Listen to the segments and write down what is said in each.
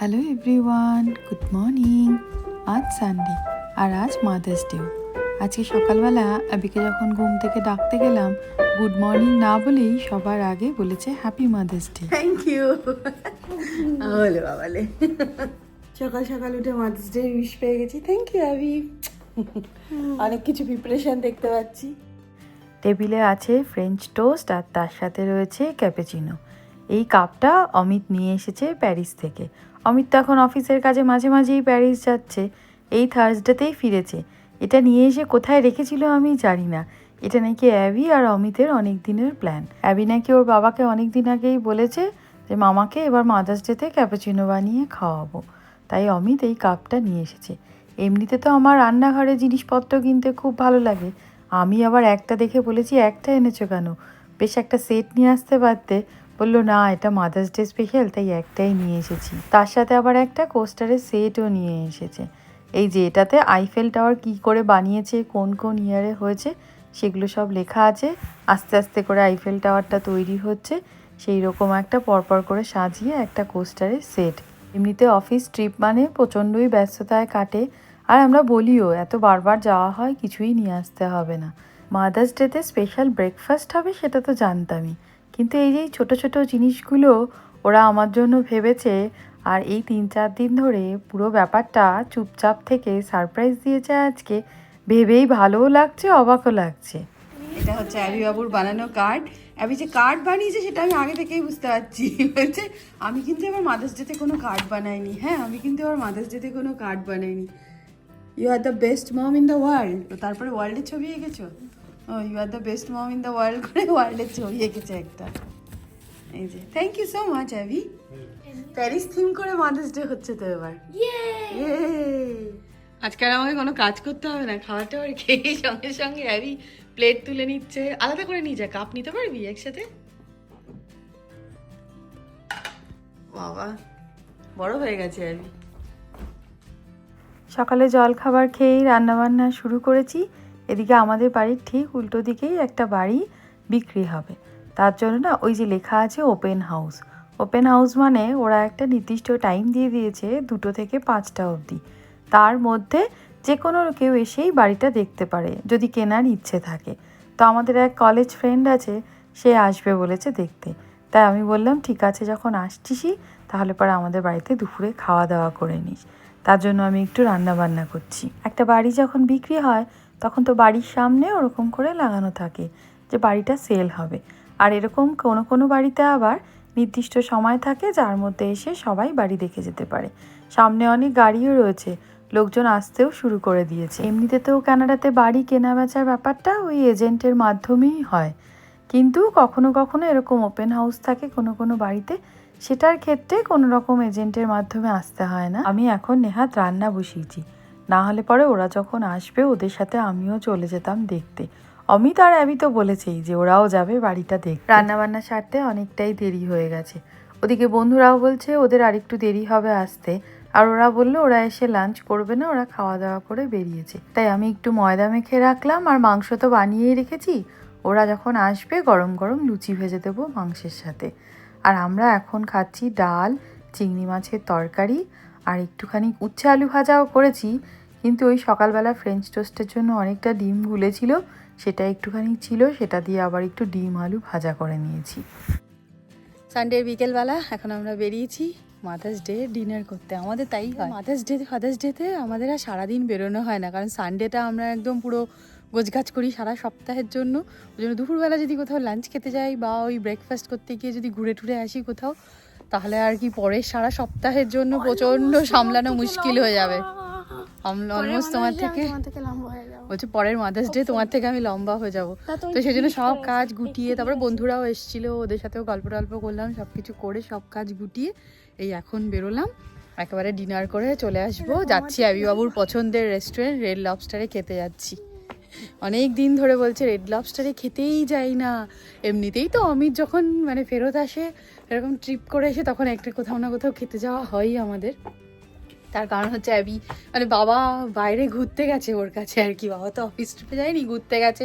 Hello everyone good morning আজ Sunday আর আজ মাদার্স ডেও আজকে সকালবেলা আবিকে যখন ঘুম থেকে ডাকতে গেলাম গুড মর্নিং না বলেই সবার আগে বলেছে happy mother's day thank you বলে বাবালে সকাল সকাল উঠে মাদার্স ডে উইশ পেয়ে গেছি। থ্যাংক ইউ আবি অনেক কিছু প্রিপারেশন দেখতে পাচ্ছি। টেবিলে আছে ফ্রেঞ্চ টোস্ট আর তার সাথে রয়েছে ক্যাপেচিনো এই কাপটা অমিত নিয়ে এসেছে প্যারিস থেকে। অমিত তো এখন অফিসের কাজে মাঝে মাঝেই প্যারিস যাচ্ছে। এই থার্সডেতেই ফিরেছে। এটা নিয়ে এসে কোথায় রেখেছিল আমি জানি না। এটা নাকি অ্যাবি আর অমিতের অনেক দিনের প্ল্যান অ্যাবি নাকি ওর বাবাকে অনেক দিন আগেই বলেছে যে, মামাকে এবার মাদার্স ডেতে ক্যাপেচিনো বানিয়ে খাওয়াবো। তাই অমিত এই কাপটা নিয়ে এসেছে। এমনিতে তো আমার রান্নাঘরে জিনিসপত্র কিনতে খুব ভালো লাগে। আমি আবার একটা দেখে বলেছি, একটা এনেছো কেন? বেশ একটা সেট নিয়ে আসতে পারতে। বলল, না, এটা মাদার্স ডে স্পেশাল তাই একটাই নিয়ে এসেছি। তার সাথে আবার একটা কোস্টারের সেটও নিয়ে এসেছে। এই যে এটাতে আইফেল টাওয়ার কি করে বানিয়েছে, কোন কোন ইয়ারে হয়েছে, সেগুলো সব লেখা আছে। আস্তে আস্তে করে আইফেল টাওয়ারটা তৈরি হচ্ছে। সেই রকম একটা পরপর করে সাজিয়ে একটা কোস্টারের সেট এমনিতে অফিস ট্রিপ মানে প্রচণ্ডই ব্যস্ততায় কাটে। আর আমরা বলিও, এত বারবার যাওয়া হয় কিছুই নিয়ে আসতে হবে না। মাদার্স ডেতে স্পেশাল ব্রেকফাস্ট হবে, সেটা তো জানতামই। কিন্তু এই যে ছোটো ছোটো জিনিসগুলো ওরা আমার জন্য ভেবেছে, আর এই তিন চার দিন ধরে পুরো ব্যাপারটা চুপচাপ থেকে সারপ্রাইজ দিয়েছে আজকে। ভেবেই ভালোও লাগছে, অবাকও লাগছে। এটা হচ্ছে অ্যাবি বাবুর বানানো কার্ড অ্যাবি যে কার্ড বানিয়েছে সেটা আমি আগে থেকেই বুঝতে পারছি। বলছে, আমি কিন্তু আমার মাদার্স ডেতে কোনো কার্ড বানাইনি। হ্যাঁ আমি কিন্তু আমার মাদার্স ডেতে কোনো কার্ড বানাইনি। You are the best mom in the world তারপরে ওয়ার্ল্ডের ছবি এঁকেছো? You are the best mom in the world করে ওয়ার্ল্ডের ছবি এঁকেছে একটা এই যে thank you so much Abby Paris theme করে মাদার্স ডে হচ্ছে তো এবার। Yay! আজকে আর আমাকে কোনো কাজ করতে হবে না খাওয়া টাওয়ার খেয়ে সঙ্গে সঙ্গে অ্যাবি প্লেট তুলে নিচ্ছে। আলাদা করে নিয়ে যা কাপ নিতে পারবি একসাথে? বাবা বড় হয়ে গেছে অ্যাবি সকালে জল খাবার খেয়েই রান্নাবান্না শুরু করেছি। এদিকে আমাদের বাড়ির ঠিক উল্টো দিকেই একটা বাড়ি বিক্রি হবে। তার জন্য না ওই যে লেখা আছে ওপেন হাউস ওপেন হাউস মানে ওরা একটা নির্দিষ্ট টাইম দিয়ে দিয়েছে দুটো থেকে পাঁচটা অবধি। তার মধ্যে যে কোনো কেউ এসেই বাড়িটা দেখতে পারে, যদি কেনার ইচ্ছে থাকে। তো আমাদের এক কলেজ ফ্রেন্ড আছে, সে আসবে বলেছে দেখতে। তাই আমি বললাম, ঠিক আছে, যখন আসছিসই, তাহলে পরে আমাদের বাড়িতে দুপুরে খাওয়া দাওয়া করে নিস। তার জন্য আমি একটু রান্না বান্না করছি। একটা বাড়ি যখন বিক্রি হয়, তখন তো বাড়ির সামনে ওরকম করে লাগানো থাকে যে বাড়িটা সেল হবে। আর এরকম কোনো কোনো বাড়িতে আবার নির্দিষ্ট সময় থাকে যার মধ্যে এসে সবাই বাড়ি দেখে যেতে পারে। সামনে অনেক গাড়িও রয়েছে, লোকজন আসতেও শুরু করে দিয়েছে। এমনিতে তো কানাডাতে বাড়ি কেনা বেচার ব্যাপারটা ওই এজেন্টের মাধ্যমেই হয়। কিন্তু কখনো কখনো এরকম ওপেন হাউস থাকে কোনো কোনো বাড়িতে সেটার ক্ষেত্রে কোনো রকম এজেন্টের মাধ্যমে আসতে হয় না। আমি এখন নেহাত রান্না বসিয়েছি। না হলে পরে ওরা যখন আসবে, ওদের সাথে আমিও চলে যেতাম দেখতে। অমিত আর আমি তো বলেছেই যে ওরাও যাবে বাড়িটা দেখ রান্না বান্না সারতে অনেকটাই দেরি হয়ে গেছে। ওদিকে বন্ধুরাও বলছে, ওদের আরেকটু দেরি হবে আসতে। আর ওরা বলল, ওরা এসে লাঞ্চ করবে না, ওরা খাওয়া দাওয়া করে বেরিয়েছে। তাই আমি একটু ময়দা মেখে রাখলাম আর মাংস তো বানিয়েই রেখেছি। ওরা যখন আসবে, গরম গরম লুচি ভেজে দেবো মাংসের সাথে। আর আমরা এখন খাচ্ছি ডাল চিংড়ি মাছের তরকারি আর একটুখানি উচ্ছে আলু ভাজাও করেছি। কিন্তু ওই সকালবেলা ফ্রেঞ্চ টোস্টের জন্য অনেকটা ডিম গুলেছিল সেটা একটুখানি ছিল সেটা দিয়ে আবার একটু ডিম আলু ভাজা করে নিয়েছি। সানডে বিকেলবেলা এখন আমরা বেরিয়েছি মাদার্স ডে ডিনার করতে। আমাদের তাই হয়। মাদার্স ডে ফাদার্স ডেতে আমাদের আর সারাদিন বেরোনো হয় না কারণ সানডেটা আমরা একদম পুরো গোছগাছ করি সারা সপ্তাহের জন্য। ওই জন্য দুপুরবেলা যদি কোথাও লাঞ্চ খেতে যাই বা ওই ব্রেকফাস্ট করতে গিয়ে যদি ঘুরে টুরে আসি কোথাও তাহলে আর কি পরের সারা সপ্তাহের জন্য প্রচণ্ড সামলানো মুশকিল হয়ে যাবে। অলমোস্ট তোমার থেকে বলছে পরের মাদার্স ডে তোমার থেকে আমি লম্বা হয়ে যাব। তো সেই জন্য সব কাজ গুটিয়ে তারপরে বন্ধুরাও এসেছিল ওদের সাথেও গল্প টল্প করলাম সব কিছু করে সব কাজ গুটিয়ে এই এখন বেরোলাম। একেবারে ডিনার করে চলে আসব। যাচ্ছি আবিবাবুর পছন্দের রেস্টুরেন্ট রেড লবস্টারে খেতে যাচ্ছি। অনেক দিন ধরে বলছে রেড লবস্টারে খেতেই যাই না। এমনিতেই তো অমিত যখন মানে ফেরত আসে এরকম ট্রিপ করে এসে তখন একটা কোথাও না কোথাও খেতে যাওয়া হয়ই আমাদের। তার কারণ হচ্ছে অ্যাবি মানে বাবা বাইরে ঘুরতে গেছে ওর কাছে আর কি। বাবা তো অফিস ট্রিপে যায়নি ঘুরতে গেছে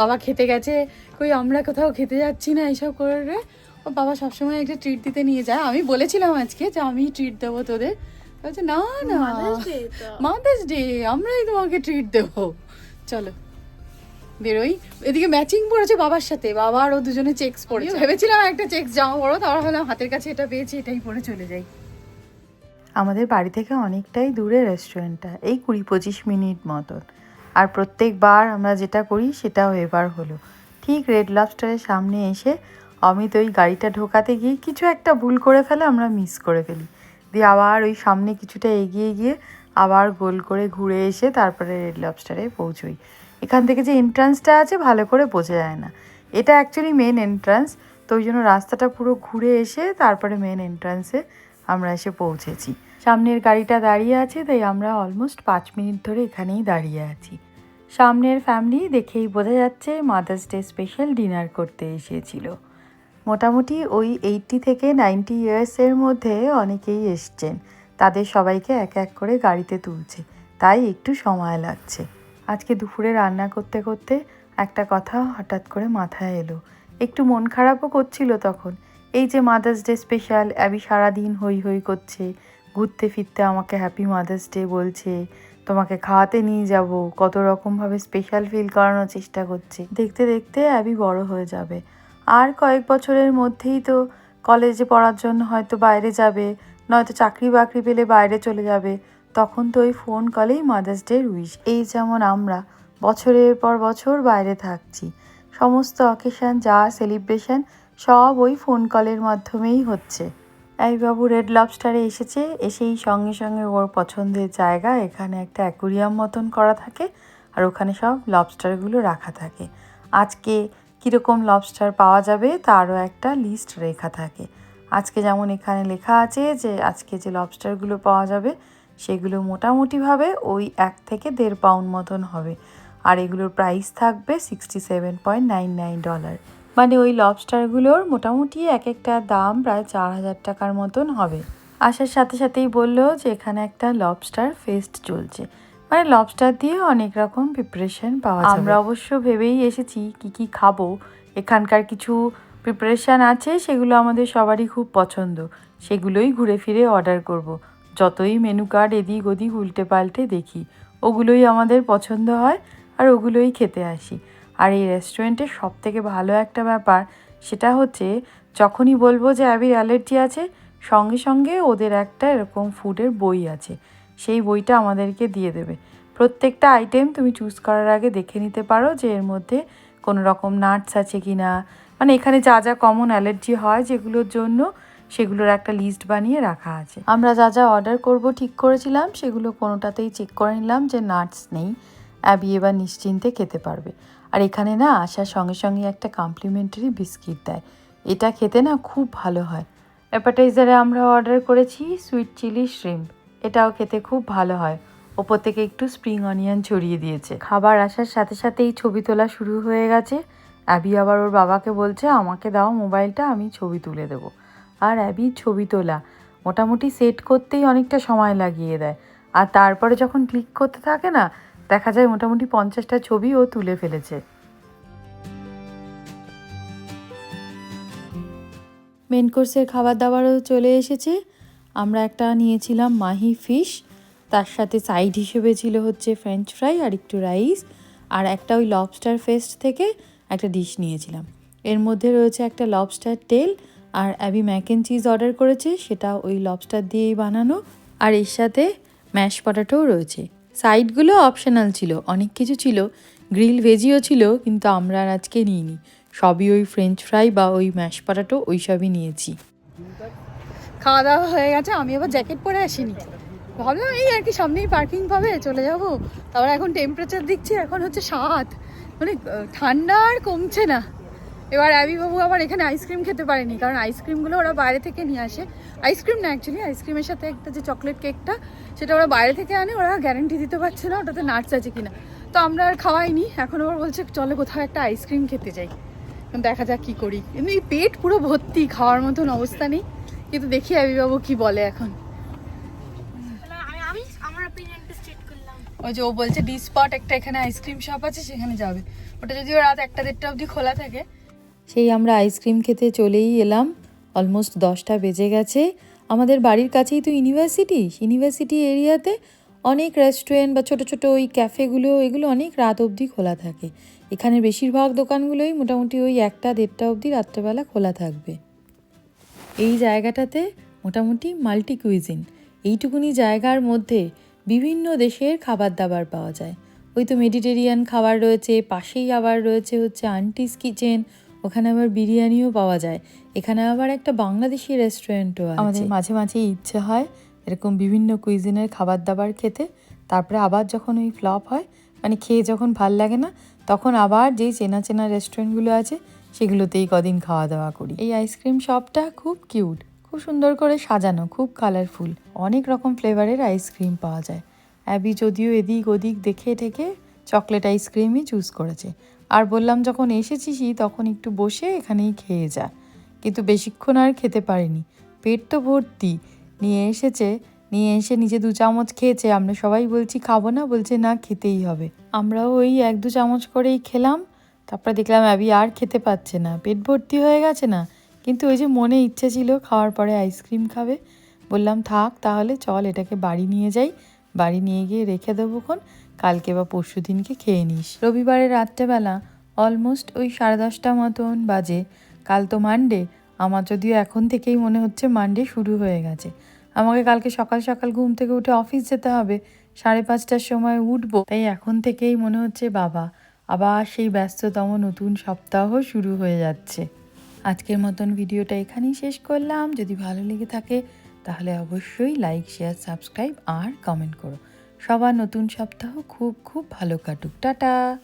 বাবা খেতে গেছে। কই আমরা কোথাও খেতে যাচ্ছি না এইসব করে। ও বাবা সবসময় একটা ট্রিট দিতে নিয়ে যায়। আমি বলেছিলাম আজকে যে আমি ট্রিট দেবো তোদের। বলছে না না মাদার্স ডে আমরাই তোমাকে ট্রিট দেবো। চলো। বেরোই। এদিকে ম্যাচিং পড়েছে বাবার সাথে। বাবা আর ও দুজনে চেকস পড়েছে। ভেবেছিলাম একটা চেকস জামা পড়ো তারপর হলাম হাতের কাছে এটা পেয়েছি এটাই পরে চলে যাই। আমাদের বাড়ি থেকে অনেকটাই দূরে রেস্টুরেন্টটা এই কুড়ি পঁচিশ মিনিট মতন। আর প্রত্যেকবার আমরা যেটা করি সেটাও এবার হলো। ঠিক রেড লবস্টারের সামনে এসে অমিত ওই গাড়িটা ঢোকাতে গিয়ে কিছু একটা ভুল করে ফেলে আমরা মিস করে ফেলি। দিয়ে আবার ওই সামনে কিছুটা এগিয়ে গিয়ে আবার গোল করে ঘুরে এসে তারপরে রেড লবস্টারে পৌঁছই। এখান থেকে যে এন্ট্রান্সটা আছে ভালো করে বোঝা যায় না। এটা অ্যাকচুয়ালি মেন এন্ট্রান্স তো ওই জন্য রাস্তাটা পুরো ঘুরে এসে তারপরে মেন এন্ট্রান্সে আমরা এসে পৌঁছেছি। সামনের গাড়িটা দাঁড়িয়ে আছে, তাই আমরা অলমোস্ট পাঁচ মিনিট ধরে এখানেই দাঁড়িয়ে আছি। সামনের ফ্যামিলি দেখেই বোঝা যাচ্ছে মাদার্স ডে স্পেশাল ডিনার করতে এসেছিল। মোটামুটি ওই এইটটি থেকে নাইনটি ইয়ার্সের মধ্যে অনেকেই এসছেন। তাদের সবাইকে এক এক করে গাড়িতে তুলছে। তাই একটু সময় লাগছে। আজকে দুপুরে রান্না করতে করতে একটা কথা হঠাৎ করে মাথায় এলো। একটু মন খারাপও করছিল তখন। এই যে মাদার্স ডে স্পেশাল অ্যাবি সারাদিন হই হই করছে। ঘুরতে ফিরতে আমাকে হ্যাপি মাদার্স ডে বলছে। তোমাকে খাওয়াতে নিয়ে যাব। কত রকমভাবে স্পেশাল ফিল করানোর চেষ্টা করছে। দেখতে দেখতে অ্যাবি বড় হয়ে যাবে। আর কয়েক বছরের মধ্যেই তো কলেজে পড়ার জন্য হয়তো বাইরে যাবে। নয়তো চাকরি বাকরি পেলে বাইরে চলে যাবে। তখন তো ওই ফোন কলেই মাদার্স ডে উইশ এই যেমন আমরা, বছরের পর বছর বাইরে থাকছি। সমস্ত অকেশন যা সেলিব্রেশন সব ওই ফোন কলের মাধ্যমেই হচ্ছে। এই বাবু রেড লবস্টারে এসেছে, এসেই সঙ্গে সঙ্গে ওর পছন্দের জায়গা, এখানে একটা অ্যাকুরিয়াম মতন করা থাকে আর ওখানে সব লবস্টারগুলো রাখা থাকে। আজকে কীরকম লবস্টার পাওয়া যাবে, তারও একটা লিস্ট রেখা থাকে। আজকে যেমন এখানে লেখা আছে যে আজকে যে লবস্টারগুলো পাওয়া যাবে, সেগুলো মোটামুটিভাবে ওই এক থেকে দেড় পাউন্ড মতন হবে। আর এগুলোর প্রাইস থাকবে sixty seven point nine nine dollar মানে ওই লবস্টারগুলোর মোটামুটি এক একটা দাম প্রায় চার হাজার টাকার মতন হবে। আসার সাথে সাথেই বলল যে এখানে একটা লবস্টার ফেস্ট চলছে। মানে লবস্টার দিয়ে অনেক রকম প্রিপারেশন পাওয়া আমরা অবশ্য ভেবেই এসেছি কি কি খাব। এখানকার কিছু প্রিপারেশান আছে, সেগুলো আমাদের সবারই খুব পছন্দ। সেগুলোই ঘুরে ফিরে অর্ডার করব। যতই মেনু কার্ড এদিক ওদিক উল্টে পাল্টে দেখি, ওগুলোই আমাদের পছন্দ হয় আর ওগুলোই খেতে আসি। আর এই রেস্টুরেন্টের সব থেকে ভালো একটা ব্যাপার, সেটা হচ্ছে যখনই বলব যে অ্যাবির অ্যালার্জি আছে, সঙ্গে সঙ্গে ওদের একটা এরকম ফুডের বই আছে। সেই বইটা আমাদেরকে দিয়ে দেবে। প্রত্যেকটা আইটেম তুমি চুজ করার আগে দেখে নিতে পারো যে এর মধ্যে কোনো রকম নাটস আছে কি না মানে এখানে যা যা কমন অ্যালার্জি হয় যেগুলোর জন্য সেগুলোর একটা লিস্ট বানিয়ে রাখা আছে। আমরা যা যা অর্ডার করব ঠিক করেছিলাম, সেগুলো কোনোটাতেই চেক করে নিলাম যে নাটস নেই। অ্যাবি এবার নিশ্চিন্তে খেতে পারবে। আর এখানে না আসার সঙ্গে সঙ্গে একটা কমপ্লিমেন্টারি বিস্কিট দেয়। এটা খেতে না খুব ভালো হয়। অ্যাপাটাইজারে আমরা অর্ডার করেছি সুইট চিলি শ্রিম্প এটাও খেতে খুব ভালো হয়। ওপর থেকে একটু স্প্রিং অনিয়ন ছড়িয়ে দিয়েছে। খাবার আসার সাথে সাথেই ছবি তোলা শুরু হয়ে গেছে। অ্যাবি আবার ওর বাবাকে বলছে, আমাকে দাও মোবাইলটা, আমি ছবি তুলে দেবো। আর অ্যাবি ছবি তোলা, মোটামুটি সেট করতেই অনেকটা সময় লাগিয়ে দেয়। আর তারপরে যখন ক্লিক করতে থাকে না, দেখা যায় মোটামুটি পঞ্চাশটা ছবি ও তুলে ফেলেছে। মেন কোর্সের খাবার দাবারও চলে এসেছে। আমরা একটা নিয়েছিলাম মাহি ফিশ তার সাথে সাইড হিসেবে ছিল হচ্ছে ফ্রেঞ্চ ফ্রাই আর একটু রাইস আর একটা ওই লবস্টার ফেস্ট থেকে একটা ডিশ নিয়েছিলাম। এর মধ্যে রয়েছে একটা লবস্টার তেল আর Abby mac and cheese order করেছে, সেটা ওই লবস্টার দিয়েই বানানো। আর এর সাথে ম্যাশ পটাটোও রয়েছে। সাইডগুলো অপশনাল ছিল, অনেক কিছু ছিল। গ্রিল ভেজিও ছিল, কিন্তু আমরা আর আজকে নিইনি। সবই ওই ফ্রেঞ্চ ফ্রাই বা ওই ম্যাশ পটাটো ওই সবই নিয়েছি। খাওয়া দাওয়া হয়ে গেছে, আমি আবার জ্যাকেট পরে আসিনি। ভাবলাম এই আর কি সামনেই পার্কিং পাবে, চলে যাব। তারপর এখন টেম্পারেচার দিচ্ছি, এখন হচ্ছে সাত। মানে ঠান্ডা আর কমছে না। এবার বাবু আবার এখানে আইসক্রিম খেতে পারেনি, কারণ আইসক্রিমগুলো ওরা বাইরে থেকে নিয়ে আসে। আইসক্রিম না অ্যাকচুয়ালি আইসক্রিমের সাথে একটা যে চকলেট কেকটা সেটা ওরা বাইরে থেকে আনে, ওরা গ্যারেন্টি দিতে পারছে না ওটাতে নাটস আছে কিনা। তো আমরা আর খাওয়াইনি, এখন আবার বলছে, চলে কোথাও একটা আইসক্রিম খেতে যাই। দেখা যাক কি করি। কিন্তু এই পেট পুরো ভর্তি, খাওয়ার মতন অবস্থা নেই। কিন্তু দেখি অ্যাবিবাবু কি বলে এখন আমি আমি আমার অপিনিয়নটা স্টেট করলাম ওই যে ও বলছে ডি স্পট একটা এখানে আইসক্রিম শপ আছে, সেখানে যাবে। ওটা যদিও রাত একটা দেড়টা অবধি খোলা থাকে। সেই আমরা আইসক্রিম খেতে চলেই এলাম। অলমোস্ট দশটা বেজে গেছে। আমাদের বাড়ির কাছেই তো ইউনিভার্সিটি ইউনিভার্সিটি এরিয়াতে অনেক রেস্টুরেন্ট বা ছোটো ছোটো ওই ক্যাফেগুলো এগুলো অনেক রাত অবধি খোলা থাকে। এখানে বেশিরভাগ দোকানগুলোই মোটামুটি ওই একটা দেড়টা অবধি রাত্রেবেলা খোলা থাকবে। এই জায়গাটাতে মোটামুটি মাল্টি কুইজিন এইটুকুনি জায়গার মধ্যে বিভিন্ন দেশের খাবার দাবার পাওয়া যায়। ওই তো মেডিটেরিয়ান খাবার রয়েছে, পাশেই আবার রয়েছে হচ্ছে আন্টিস কিচেন ওখানে আবার বিরিয়ানিও পাওয়া যায়। এখানে আবার একটা বাংলাদেশি রেস্টুরেন্টও আমাদের মাঝে মাঝে ইচ্ছে হয় এরকম বিভিন্ন কুইজিনের খাবার দাবার খেতে। তারপরে আবার যখন ওই ফ্লপ হয় মানে খেয়ে যখন ভালো লাগে না, তখন আবার যেই চেনা চেনা রেস্টুরেন্টগুলো আছে, সেগুলোতেই কদিন খাওয়া দাওয়া করি। এই আইসক্রিম শপটা খুব কিউট খুব সুন্দর করে সাজানো, খুব কালারফুল অনেক রকম ফ্লেভারের আইসক্রিম পাওয়া যায়। অ্যাবি যদিও এদিক ওদিক দেখে ঠেকে চকলেট আইসক্রিমই চুজ করেছে। আর বললাম, যখন এসেছিসই, তখন একটু বসে এখানেই খেয়ে যা। কিন্তু বেশিক্ষণ আর খেতে পারিনি। পেট তো ভর্তি। নিয়ে এসেছে, নিয়ে এসে নিজে দু চামচ খেয়েছে। আমরা সবাই বলছি, খাব না। বলছে, না, খেতেই হবে। আমরাও ওই এক দু চামচ করেই খেলাম। তারপরে দেখলাম, অ্যাবি আর খেতে পাচ্ছে না। পেট ভর্তি হয়ে গেছে না? কিন্তু ওই যে মনে ইচ্ছে ছিল খাওয়ার পরে আইসক্রিম খাবে। বললাম, থাক, তাহলে চল, এটাকে বাড়ি নিয়ে যাই। বাড়ি নিয়ে গিয়ে রেখে দেবো খন। কালকে বা পরশু দিনকে খেয়ে নিস। রবিবারের রাত্রেবেলা অলমোস্ট ওই সাড়ে দশটা মতন বাজে। কাল তো মানডে আমার যদিও এখন থেকেই মনে হচ্ছে মানডে শুরু হয়ে গেছে। আমাকে কালকে সকাল সকাল ঘুম থেকে উঠে অফিস যেতে হবে। সাড়ে পাঁচটার সময় উঠবো। তাই এখন থেকেই মনে হচ্ছে বাবা। আবার সেই ব্যস্ততম নতুন সপ্তাহ শুরু হয়ে যাচ্ছে। আজকের মতন ভিডিওটা এখানেই শেষ করলাম। যদি ভালো লেগে থাকে, তাহলে অবশ্যই লাইক শেয়ার সাবস্ক্রাইব আর কমেন্ট করো। সবার নতুন সপ্তাহ খুব খুব ভালো কাটুক। টাটা!